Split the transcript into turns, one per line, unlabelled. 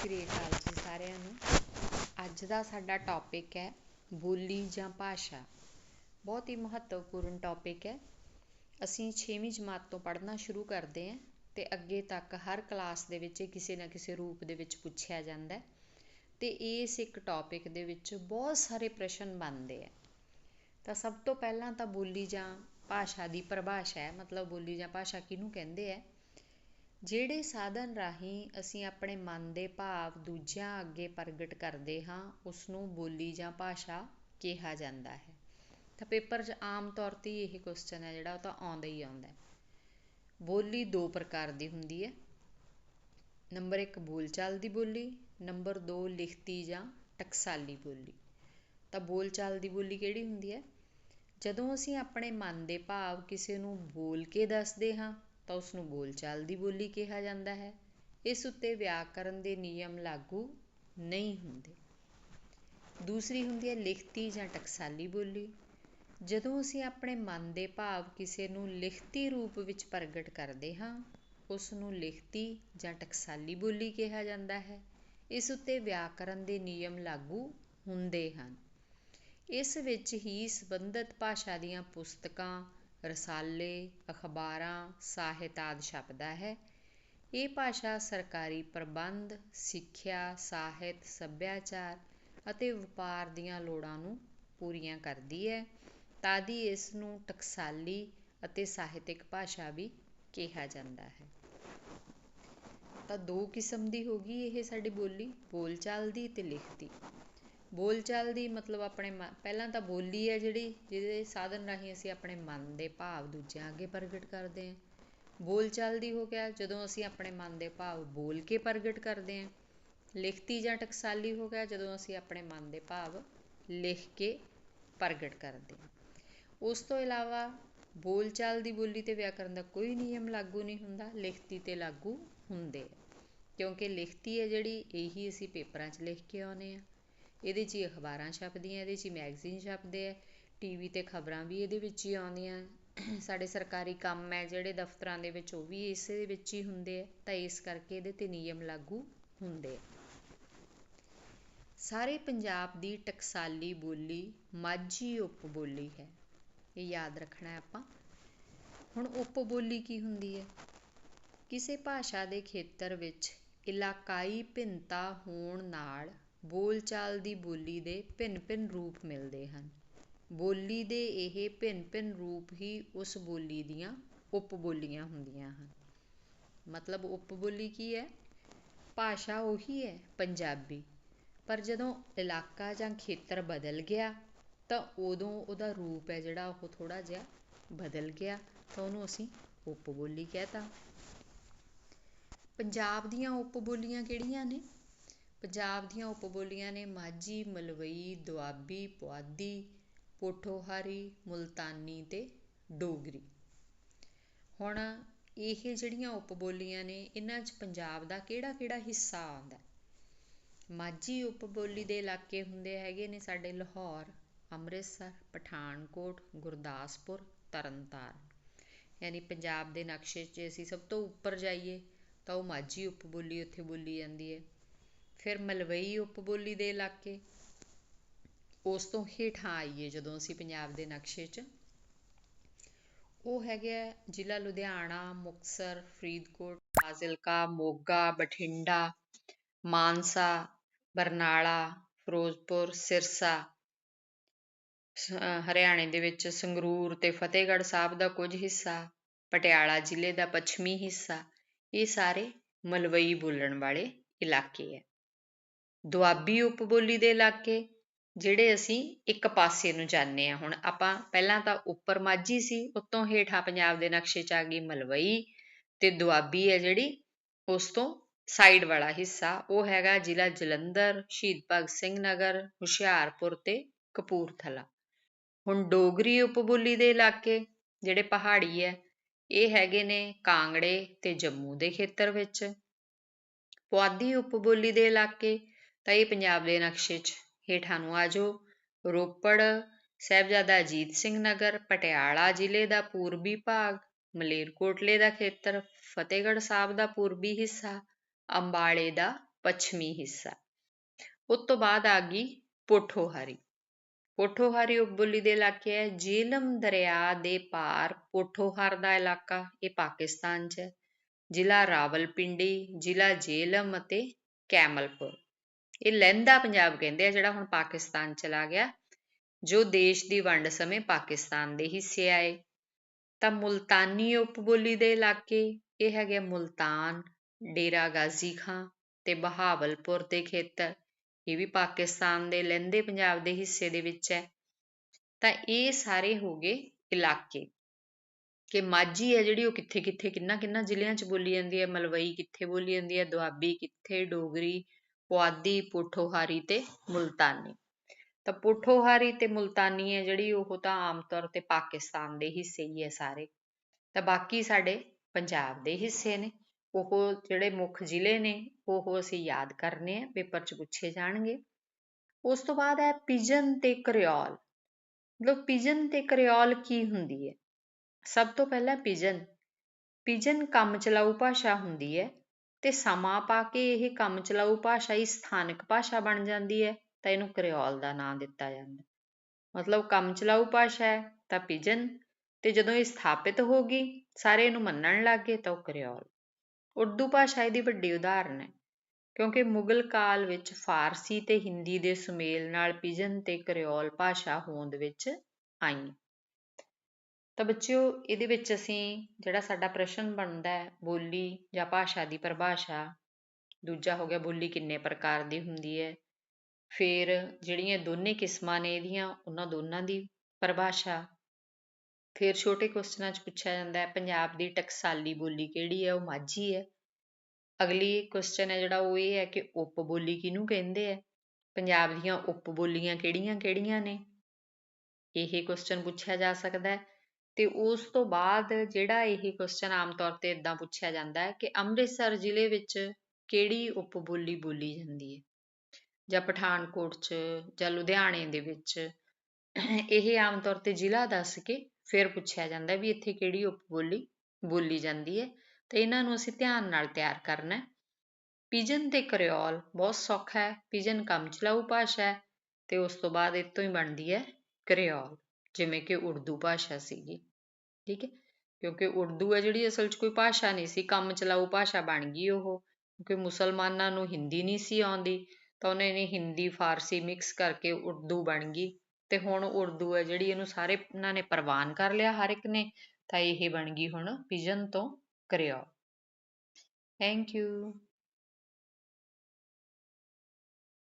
ਸ੍ਰੀ ਅਕਾਲ ਜੀ ਸਾਰਿਆਂ ਨੂੰ। ਅੱਜ ਦਾ ਸਾਡਾ ਟੌਪਿਕ ਹੈ ਬੋਲੀ ਜਾਂ ਭਾਸ਼ਾ। ਬਹੁਤ ਹੀ ਮਹੱਤਵਪੂਰਨ ਟੌਪਿਕ ਹੈ। ਅਸੀਂ 6ਵੀਂ ਜਮਾਤ ਤੋਂ ਪੜ੍ਹਨਾ ਸ਼ੁਰੂ ਕਰਦੇ ਹਾਂ ਤੇ ਅੱਗੇ ਤੱਕ ਹਰ ਕਲਾਸ ਦੇ ਵਿੱਚ ਕਿਸੇ ਨਾ ਕਿਸੇ ਰੂਪ ਦੇ ਵਿੱਚ ਪੁੱਛਿਆ ਜਾਂਦਾ ਹੈ। ਤੇ ਇਸ ਇੱਕ ਟੌਪਿਕ ਦੇ ਵਿੱਚ ਬਹੁਤ ਸਾਰੇ ਪ੍ਰਸ਼ਨ ਬਣਦੇ ਆ ਤਾਂ ਸਭ ਤੋਂ ਪਹਿਲਾਂ ਤਾਂ ਬੋਲੀ ਜਾਂ ਭਾਸ਼ਾ ਦੀ ਪਰਿਭਾਸ਼ਾ ਹੈ। ਮਤਲਬ ਬੋਲੀ ਜਾਂ ਭਾਸ਼ਾ ਕਿਹਨੂੰ ਕਹਿੰਦੇ ਆ ਜਿਹੜੇ ਸਾਧਨ ਰਾਹੀਂ ਅਸੀਂ ਆਪਣੇ ਮਨ ਦੇ ਭਾਵ ਦੂਜਿਆਂ ਅੱਗੇ ਪ੍ਰਗਟ ਕਰਦੇ ਹਾਂ, ਉਸਨੂੰ ਬੋਲੀ ਜਾਂ ਭਾਸ਼ਾ ਕਿਹਾ ਜਾਂਦਾ ਹੈ। ਤਾਂ ਪੇਪਰ 'ਚ ਆਮ ਤੌਰ 'ਤੇ ਇਹ ਕੁਐਸਚਨ ਹੈ ਜਿਹੜਾ ਉਹ ਤਾਂ ਆਉਂਦਾ ਹੀ ਆਉਂਦਾ ਬੋਲੀ ਦੋ ਪ੍ਰਕਾਰ ਦੀ ਹੁੰਦੀ ਹੈ। ਨੰਬਰ 1 ਬੋਲਚਾਲ ਦੀ ਬੋਲੀ, ਨੰਬਰ 2 ਲਿਖਤੀ ਜਾਂ ਟਕਸਾਲੀ ਬੋਲੀ। ਤਾਂ ਬੋਲਚਾਲ ਦੀ ਬੋਲੀ ਕਿਹੜੀ ਹੁੰਦੀ ਹੈ? ਜਦੋਂ ਅਸੀਂ ਆਪਣੇ ਮਨ ਦੇ ਭਾਵ ਕਿਸੇ ਨੂੰ ਬੋਲ ਕੇ ਦੱਸਦੇ ਹਾਂ ਤਾਂ ਉਸਨੂੰ ਬੋਲਚਾਲ ਦੀ ਬੋਲੀ ਕਿਹਾ ਜਾਂਦਾ ਹੈ। ਇਸ ਉੱਤੇ ਵਿਆਕਰਨ ਦੇ ਨਿਯਮ ਲਾਗੂ ਨਹੀਂ ਹੁੰਦੇ। ਦੂਸਰੀ ਹੁੰਦੀ ਹੈ ਲਿਖਤੀ ਜਾਂ ਟਕਸਾਲੀ ਬੋਲੀ। ਜਦੋਂ ਅਸੀਂ ਆਪਣੇ ਮਨ ਦੇ ਭਾਵ ਕਿਸੇ ਨੂੰ ਲਿਖਤੀ ਰੂਪ ਵਿੱਚ ਪ੍ਰਗਟ ਕਰਦੇ ਹਾਂ ਉਸ ਨੂੰ ਲਿਖਤੀ ਜਾਂ ਟਕਸਾਲੀ ਬੋਲੀ ਕਿਹਾ ਜਾਂਦਾ ਹੈ। ਇਸ ਉੱਤੇ ਵਿਆਕਰਨ ਦੇ ਨਿਯਮ ਲਾਗੂ ਹੁੰਦੇ ਹਨ। ਇਸ ਵਿੱਚ ਹੀ ਸੰਬੰਧਿਤ ਭਾਸ਼ਾ ਦੀਆਂ ਪੁਸਤਕਾਂ ਰਸਾਲੇ, ਅਖਬਾਰਾਂ, ਸਾਹਿਤ ਆਦਿ ਛਪਦਾ ਹੈ। ਇਹ ਭਾਸ਼ਾ ਸਰਕਾਰੀ ਪ੍ਰਬੰਧ, ਸਿੱਖਿਆ, ਸਾਹਿਤ, ਸੱਭਿਆਚਾਰ ਅਤੇ ਵਪਾਰ ਦੀਆਂ ਲੋੜਾਂ ਨੂੰ ਪੂਰੀਆਂ ਕਰਦੀ ਹੈ ਤਾਦੀ ਇਸ ਨੂੰ ਟਕਸਾਲੀ ਅਤੇ ਸਾਹਿਤਿਕ ਭਾਸ਼ਾ ਵੀ ਕਿਹਾ ਜਾਂਦਾ ਹੈ। ਤਾਂ ਦੋ ਕਿਸਮ ਦੀ ਹੋ ਗਈ ਇਹ ਸਾਡੀ ਬੋਲੀ, ਬੋਲਚਾਲ ਦੀ ਅਤੇ ਲਿਖਤੀ। ਬੋਲਚਾਲ ਦੀ ਮਤਲਬ ਆਪਣੇ ਮ, ਪਹਿਲਾਂ ਤਾਂ ਬੋਲੀ ਹੈ ਜਿਹੜੀ, ਜਿਹਦੇ ਸਾਧਨ ਰਾਹੀਂ ਅਸੀਂ ਆਪਣੇ ਮਨ ਦੇ ਭਾਵ ਦੂਜਿਆਂ ਅੱਗੇ ਪ੍ਰਗਟ ਕਰਦੇ ਹਾਂ। ਬੋਲਚਾਲ ਦੀ ਹੋ ਗਿਆ, ਜਦੋਂ ਅਸੀਂ ਆਪਣੇ ਮਨ ਦੇ ਭਾਵ ਬੋਲ ਕੇ ਪ੍ਰਗਟ ਕਰਦੇ ਹਾਂ। ਲਿਖਤੀ ਜਾਂ ਟਕਸਾਲੀ ਹੋ ਗਿਆ, ਜਦੋਂ ਅਸੀਂ ਆਪਣੇ ਮਨ ਦੇ ਭਾਵ ਲਿਖ ਕੇ ਪ੍ਰਗਟ ਕਰਦੇ ਹਾਂ। ਉਸ ਤੋਂ ਇਲਾਵਾ ਬੋਲਚਾਲ ਦੀ ਬੋਲੀ ਤੇ ਵਿਆਕਰਨ ਦਾ ਕੋਈ ਨਿਯਮ ਲਾਗੂ ਨਹੀਂ ਹੁੰਦਾ, ਲਿਖਤੀ ਤੇ ਲਾਗੂ ਹੁੰਦੇ ਕਿਉਂਕਿ ਲਿਖਤੀ ਹੈ ਜਿਹੜੀ, ਇਹੀ ਅਸੀਂ ਪੇਪਰਾਂ 'ਚ ਲਿਖ ਕੇ ਆਉਨੇ ਆ ਇਹਦੇ 'ਚ ਹੀ ਅਖਬਾਰਾਂ ਛਪਦੀਆਂ, ਇਹਦੇ 'ਚ ਹੀ ਮੈਗਜ਼ੀਨ ਛਪਦੇ ਹੈ ਟੀ ਵੀ 'ਤੇ ਖਬਰਾਂ ਵੀ ਇਹਦੇ ਵਿੱਚ ਹੀ ਆਉਂਦੀਆਂ। ਸਾਡੇ ਸਰਕਾਰੀ ਕੰਮ ਹੈ, ਜਿਹੜੇ ਦਫ਼ਤਰਾਂ ਦੇ ਵਿੱਚ ਉਹ ਵੀ ਇਸੇ ਦੇ ਵਿੱਚ ਹੀ ਹੁੰਦੇ ਹੈ ਤਾਂ ਇਸ ਕਰਕੇ ਇਹਦੇ 'ਤੇ ਨਿਯਮ ਲਾਗੂ ਹੁੰਦੇ ਆ। ਸਾਰੇ ਪੰਜਾਬ ਦੀ ਟਕਸਾਲੀ ਬੋਲੀ ਮਾਝੀ ਉਪ ਬੋਲੀ ਹੈ। ਇਹ ਯਾਦ ਰੱਖਣਾ ਆਪਾਂ। ਹੁਣ ਉਪ ਬੋਲੀ ਕੀ ਹੁੰਦੀ ਹੈ? ਕਿਸੇ ਭਾਸ਼ਾ ਦੇ ਖੇਤਰ ਵਿੱਚ ਇਲਾਕਾਈ ਭਿੰਨਤਾ ਹੋਣ ਨਾਲ ਬੋਲਚਾਲ ਦੀ ਬੋਲੀ ਦੇ ਭਿੰਨ-ਭਿੰਨ ਰੂਪ ਮਿਲਦੇ ਹਨ। ਬੋਲੀ ਦੇ ਇਹ ਭਿੰਨ-ਭਿੰਨ ਰੂਪ ਹੀ ਉਸ ਬੋਲੀ ਦੀਆਂ ਉਪ ਬੋਲੀਆਂ ਹੁੰਦੀਆਂ ਹਨ। ਮਤਲਬ ਉਪ ਬੋਲੀ ਕੀ ਹੈ? ਭਾਸ਼ਾ ਉਹੀ ਹੈ, ਪੰਜਾਬੀ। ਪਰ ਜਦੋਂ ਇਲਾਕਾ ਜਾਂ ਖੇਤਰ ਬਦਲ ਗਿਆ, ਤਾਂ ਉਦੋਂ ਉਹਦਾ ਰੂਪ ਹੈ ਜਿਹੜਾ ਉਹ ਥੋੜ੍ਹਾ ਜਿਹਾ ਬਦਲ ਗਿਆ, ਤਾਂ ਉਹਨੂੰ ਅਸੀਂ ਉਪ ਬੋਲੀ ਕਹਿ ਤਾ ਪੰਜਾਬ ਦੀਆਂ ਉਪ ਬੋਲੀਆਂ ਕਿਹੜੀਆਂ ਨੇ? ਪੰਜਾਬ ਦੀਆਂ ਉਪ ਬੋਲੀਆਂ ਨੇ ਮਾਝੀ, ਮਲਵਈ, ਦੁਆਬੀ, ਪੁਆਧੀ, ਪੋਠੋਹਾਰੀ, ਮੁਲਤਾਨੀ ਅਤੇ ਡੋਗਰੀ। ਹੁਣ ਇਹ ਜਿਹੜੀਆਂ ਉਪ ਬੋਲੀਆਂ ਨੇ, ਇਹਨਾਂ 'ਚ ਪੰਜਾਬ ਦਾ ਕਿਹੜਾ ਕਿਹੜਾ ਹਿੱਸਾ ਆਉਂਦਾ? ਮਾਝੀ ਉਪ ਬੋਲੀ ਦੇ ਇਲਾਕੇ ਹੁੰਦੇ ਹੈਗੇ ਨੇ ਸਾਡੇ ਲਾਹੌਰ, ਅੰਮ੍ਰਿਤਸਰ, ਪਠਾਨਕੋਟ, ਗੁਰਦਾਸਪੁਰ, ਤਰਨਤਾਰਨ। ਯਾਨੀ ਪੰਜਾਬ ਦੇ ਨਕਸ਼ੇ 'ਚ ਅਸੀਂ ਸਭ ਤੋਂ ਉੱਪਰ ਜਾਈਏ ਤਾਂ ਉਹ ਮਾਝੀ ਉਪ ਬੋਲੀ ਉੱਥੇ ਬੋਲੀ ਜਾਂਦੀ ਹੈ। ਫਿਰ ਮਲਵਈ ਉਪ ਬੋਲੀ ਦੇ ਇਲਾਕੇ। ਉਸ ਤੋਂ ਹੇਠਾਂ ਆਈਏ ਜਦੋਂ ਅਸੀਂ ਪੰਜਾਬ ਦੇ ਨਕਸ਼ੇ 'ਚ। ਉਹ ਹੈਗੇ ਆ ਜ਼ਿਲ੍ਹਾ ਲੁਧਿਆਣਾ, ਮੁਕਤਸਰ, ਫਰੀਦਕੋਟ, ਫਾਜ਼ਿਲਕਾ, ਮੋਗਾ, ਬਠਿੰਡਾ, ਮਾਨਸਾ, ਬਰਨਾਲਾ, ਫਿਰੋਜ਼ਪੁਰ, ਸਿਰਸਾ। ਹਰਿਆਣੇ ਦੇ ਵਿੱਚ ਸੰਗਰੂਰ ਤੇ ਫਤਿਹਗੜ੍ਹ ਸਾਹਿਬ ਦਾ ਕੁਝ ਹਿੱਸਾ, ਪਟਿਆਲਾ ਜ਼ਿਲ੍ਹੇ ਦਾ ਪੱਛਮੀ ਹਿੱਸਾ। ਇਹ ਸਾਰੇ ਮਲਵਈ ਬੋਲਣ ਵਾਲੇ ਇਲਾਕੇ ਹੈ ਦੁਆਬੀ ਉਪ ਬੋਲੀ ਦੇ ਇਲਾਕੇ, ਜਿਹੜੇ ਅਸੀਂ ਇੱਕ ਪਾਸੇ ਨੂੰ ਜਾਂਦੇ ਹਾਂ। ਹੁਣ ਆਪਾਂ ਪਹਿਲਾਂ ਤਾਂ ਉੱਪਰ ਮਾਝੀ ਸੀ, ਉਤੋਂ ਹੇਠਾਂ ਪੰਜਾਬ ਦੇ ਨਕਸ਼ੇ 'ਚ ਆ ਗਈ ਮਲਵਈ ਤੇ ਦੁਆਬੀ ਹੈ ਜਿਹੜੀ, ਉਸ ਤੋਂ ਸਾਈਡ ਵਾਲਾ ਹਿੱਸਾ, ਉਹ ਹੈਗਾ ਜ਼ਿਲ੍ਹਾ ਜਲੰਧਰ, ਸ਼ਹੀਦ ਭਗਤ ਸਿੰਘ ਨਗਰ, ਹੁਸ਼ਿਆਰਪੁਰ ਤੇ ਕਪੂਰਥਲਾ। ਹੁਣ ਡੋਗਰੀ ਉਪਬੋਲੀ ਦੇ ਇਲਾਕੇ, ਜਿਹੜੇ ਪਹਾੜੀ ਹੈ, ਇਹ ਹੈਗੇ ਨੇ ਕਾਂਗੜੇ ਤੇ ਜੰਮੂ ਦੇ ਖੇਤਰ ਵਿੱਚ। ਪੁਆਧੀ ਉਪਬੋਲੀ ਦੇ ਇਲਾਕੇ ਤਾਂ ਪੰਜਾਬ ਦੇ ਨਕਸ਼ੇ 'ਚ ਹੇਠਾਂ ਨੂੰ ਆ ਜਾਓ। ਰੋਪੜ, ਸਹਿਬਜ਼ਾਦਾ ਅਜੀਤ ਸਿੰਘ ਨਗਰ, ਪਟਿਆਲਾ ਜ਼ਿਲ੍ਹੇ ਦਾ ਪੂਰਬੀ ਭਾਗ, ਮਲੇਰਕੋਟਲੇ ਦਾ ਖੇਤਰ, ਫਤਿਹਗੜ੍ਹ ਸਾਹਿਬ ਦਾ ਪੂਰਬੀ ਹਿੱਸਾ, ਅੰਬਾਲੇ ਦਾ ਪੱਛਮੀ ਹਿੱਸਾ। ਉਸ ਤੋਂ ਬਾਅਦ ਆ ਗਈ ਪੋਠੋਹਾਰੀ। ਪੋਠੋਹਾਰੀ ਉਪਬੋਲੀ ਦੇ ਇਲਾਕੇ ਹੈ। ਜੇਹਲਮ ਦਰਿਆ ਦੇ ਪਾਰ ਪੋਠੋਹਾਰ ਦਾ ਇਲਾਕਾ, ਇਹ ਪਾਕਿਸਤਾਨ 'ਚ ਹੈ। ਜ਼ਿਲ੍ਹਾ ਰਾਵਲਪਿੰਡੀ, ਜ਼ਿਲ੍ਹਾ ਜੇਲਮ ਅਤੇ ਕੈਮਲਪੁਰ। ਇਹ ਲਹਿੰਦਾ ਪੰਜਾਬ ਕਹਿੰਦੇ ਆ, ਜਿਹੜਾ ਹੁਣ ਪਾਕਿਸਤਾਨ ਚਲਾ ਗਿਆ, ਜੋ ਦੇਸ਼ ਦੀ ਵੰਡ ਸਮੇਂ ਪਾਕਿਸਤਾਨ ਦੇ ਹਿੱਸੇ ਆਏ। ਤਾਂ ਮੁਲਤਾਨੀ ਉਪਬੋਲੀ ਦੇ ਇਲਾਕੇ, ਇਹ ਹੈਗੇ ਮੁਲਤਾਨ, ਡੇਰਾ ਗਾਜ਼ੀ ਖਾਂ ਤੇ ਬਹਾਵਲਪੁਰ ਦੇ ਖੇਤਰ। ਇਹ ਵੀ ਪਾਕਿਸਤਾਨ ਦੇ ਲਹਿੰਦੇ ਪੰਜਾਬ ਦੇ ਹਿੱਸੇ ਦੇ ਵਿੱਚ ਹੈ। ਤਾਂ ਇਹ ਸਾਰੇ ਹੋ ਗਏ ਇਲਾਕੇ। ਕਿ ਮਾਝੀ ਹੈ ਜਿਹੜੀ, ਉਹ ਕਿੱਥੇ ਕਿੱਥੇ ਕਿੰਨਾ ਕਿੰਨਾ ਜ਼ਿਲ੍ਹਿਆਂ 'ਚ ਬੋਲੀ ਜਾਂਦੀ ਹੈ? ਮਲਵਈ ਕਿੱਥੇ ਬੋਲੀ ਜਾਂਦੀ ਹੈ? ਦੁਆਬੀ ਕਿੱਥੇ? ਡੋਗਰੀ ਪੁਆਧੀ ਪੋਠੋਹਾਰੀ ਤੇ ਮੁਲਤਾਨੀ। ਤਾਂ ਪੋਠੋਹਾਰੀ ਤੇ ਮੁਲਤਾਨੀ ਹੈ ਜਿਹੜੀ ਉਹ ਤਾਂ ਆਮ ਤੌਰ ਤੇ ਪਾਕਿਸਤਾਨ ਦੇ ਹਿੱਸੇ ਹੀ ਹੈ ਸਾਰੇ। ਤਾਂ ਬਾਕੀ ਸਾਡੇ ਪੰਜਾਬ ਦੇ ਹਿੱਸੇ ਨੇ। ਉਹ ਜਿਹੜੇ ਮੁੱਖ ਜ਼ਿਲ੍ਹੇ ਨੇ, ਉਹ ਅਸੀਂ ਯਾਦ ਕਰਨੇ ਆ, ਪੇਪਰ 'ਚ ਪੁੱਛੇ ਜਾਣਗੇ। ਉਸ ਤੋਂ ਬਾਅਦ ਹੈ ਪਿਜਨ ਤੇ ਕਰਿਓਲ। ਮਤਲਬ ਪਿਜਨ ਤੇ ਕਰਿਓਲ ਕੀ ਹੁੰਦੀ ਹੈ? ਸਭ ਤੋਂ ਪਹਿਲਾਂ ਪਿਜਨ। ਪਿਜਨ ਕੰਮ ਚਲਾਊ ਭਾਸ਼ਾ ਹੁੰਦੀ ਹੈ। ਤੇ ਸਮਾਂ ਪਾ ਕੇ ਇਹ ਕੰਮ ਚਲਾਊ ਭਾਸ਼ਾ ਹੀ ਸਥਾਨਕ ਭਾਸ਼ਾ ਬਣ ਜਾਂਦੀ ਹੈ, ਤਾਂ ਇਹਨੂੰ ਕਰਿਓਲ ਦਾ ਨਾਂ ਦਿੱਤਾ ਜਾਂਦਾ। ਮਤਲਬ ਕੰਮ ਚਲਾਊ ਭਾਸ਼ਾ ਹੈ, ਤਾਂ ਪਿਜਨ ਤੇ ਜਦੋਂ ਇਹ ਸਥਾਪਿਤ ਹੋ ਗਈ, ਸਾਰੇ ਇਹਨੂੰ ਮੰਨਣ ਲੱਗ ਗਏ, ਤਾਂ ਉਹ ਕਰਿਓਲ। ਉਰਦੂ ਭਾਸ਼ਾ ਇਹਦੀ ਵੱਡੀ ਉਦਾਹਰਨ ਹੈ, ਕਿਉਂਕਿ ਮੁਗਲ ਕਾਲ ਵਿੱਚ ਫਾਰਸੀ ਤੇ ਹਿੰਦੀ ਦੇ ਸੁਮੇਲ ਨਾਲ ਪਿਜਨ ਤੇ ਕਰਿਓਲ ਭਾਸ਼ਾ ਹੋਂਦ ਵਿੱਚ ਆਈ ਤਾਂ ਬੱਚਿਓ, ਇਹਦੇ ਵਿੱਚ ਅਸੀਂ ਜਿਹੜਾ ਸਾਡਾ ਪ੍ਰਸ਼ਨ ਬਣਦਾ ਹੈ, ਬੋਲੀ ਜਾਂ ਭਾਸ਼ਾ ਦੀ ਪਰਿਭਾਸ਼ਾ, ਦੂਜਾ ਹੋ ਗਿਆ ਬੋਲੀ ਕਿੰਨੇ ਪ੍ਰਕਾਰ ਦੀ ਹੁੰਦੀ ਹੈ, ਫਿਰ ਜਿਹੜੀਆਂ ਦੋਨੇ ਕਿਸਮਾਂ ਨੇ ਇਹਦੀਆਂ, ਉਹਨਾਂ ਦੋਨਾਂ ਦੀ ਪਰਿਭਾਸ਼ਾ। ਫਿਰ ਛੋਟੇ ਕੁਐਸਚਨਾਂ 'ਚ ਪੁੱਛਿਆ ਜਾਂਦਾ ਹੈ, ਪੰਜਾਬ ਦੀ ਟਕਸਾਲੀ ਬੋਲੀ ਕਿਹੜੀ ਹੈ, ਉਹ ਮਾਝੀ ਹੈ। ਅਗਲੀ ਕੁਐਸਚਨ ਹੈ ਜਿਹੜਾ, ਉਹ ਇਹ ਹੈ ਕਿ ਉਪ ਬੋਲੀ ਕਿਹਨੂੰ ਕਹਿੰਦੇ ਹੈ? ਪੰਜਾਬ ਦੀਆਂ ਉਪ ਬੋਲੀਆਂ ਕਿਹੜੀਆਂ-ਕਿਹੜੀਆਂ ਨੇ? ਇਹ ਕੁਐਸਚਨ ਪੁੱਛਿਆ ਜਾ ਸਕਦਾ ਹੈ। ਤੇ ਉਸ ਤੋਂ ਬਾਅਦ ਜਿਹੜਾ ਇਹ ਕੁਐਸਚਨ ਆਮ ਤੌਰ ਤੇ ਇਦਾਂ ਪੁੱਛਿਆ ਜਾਂਦਾ ਹੈ ਕਿ ਅੰਮ੍ਰਿਤਸਰ ਜ਼ਿਲ੍ਹੇ ਵਿੱਚ ਕਿਹੜੀ ਉਪ ਬੋਲੀ ਬੋਲੀ ਜਾਂਦੀ ਹੈ? ਜਾਂ ਪਠਾਨਕੋਟ 'ਚ ਜਾਂ ਲੁਧਿਆਣੇ ਦੇ ਵਿੱਚ? ਇਹ ਆਮ ਤੌਰ ਤੇ ਜ਼ਿਲ੍ਹਾ ਦੱਸ ਕੇ ਫਿਰ ਪੁੱਛਿਆ ਜਾਂਦਾ ਵੀ ਇੱਥੇ ਕਿਹੜੀ ਉਪਬੋਲੀ ਬੋਲੀ ਜਾਂਦੀ ਹੈ? ਤੇ ਇਹਨਾਂ ਨੂੰ ਅਸੀਂ ਧਿਆਨ ਨਾਲ ਤਿਆਰ ਕਰਨਾ ਹੈ। ਪਿਜਨ ਤੇ ਕਰਿਓਲ ਬਹੁਤ ਸੌਖਾ ਹੈ। ਪਿਜਨ ਕੰਮ ਚਲਾਊ ਭਾਸ਼ਾ ਹੈ ਤੇ ਉਸ ਤੋਂ ਬਾਅਦ ਇਹ ਤੋਂ ਹੀ ਬਣਦੀ ਹੈ ਕਰਿਓਲ, ਜਿਵੇਂ ਕਿ ਉਰਦੂ ਭਾਸ਼ਾ ਸੀਗੀ। ਠੀਕ ਹੈ, ਕਿਉਂਕਿ ਉਰਦੂ ਹੈ ਜਿਹੜੀ ਅਸਲ 'ਚ ਕੋਈ ਭਾਸ਼ਾ ਨਹੀਂ ਸੀ, ਕੰਮ ਚਲਾਊ ਭਾਸ਼ਾ ਬਣ ਗਈ ਉਹ, ਕਿਉਂਕਿ ਮੁਸਲਮਾਨਾਂ ਨੂੰ ਹਿੰਦੀ ਨਹੀਂ ਸੀ ਆਉਂਦੀ, ਤਾਂ ਉਹਨੇ ਨੇ ਹਿੰਦੀ, ਫਾਰਸੀ ਮਿਕਸ ਕਰਕੇ ਉਰਦੂ ਬਣ ਗਈ, ਤੇ ਹੁਣ ਉਰਦੂ ਹੈ ਜਿਹੜੀ ਇਹਨੂੰ ਸਾਰੇ ਇਹਨਾਂ ਨੇ ਪ੍ਰਵਾਨ ਕਰ ਲਿਆ ਹਰ ਇੱਕ ਨੇ, ਤਾਂ ਇਹ ਬਣ ਗਈ ਹੁਣ ਪਿਜਨ ਤੋਂ ਕਰਿਓ। Thank you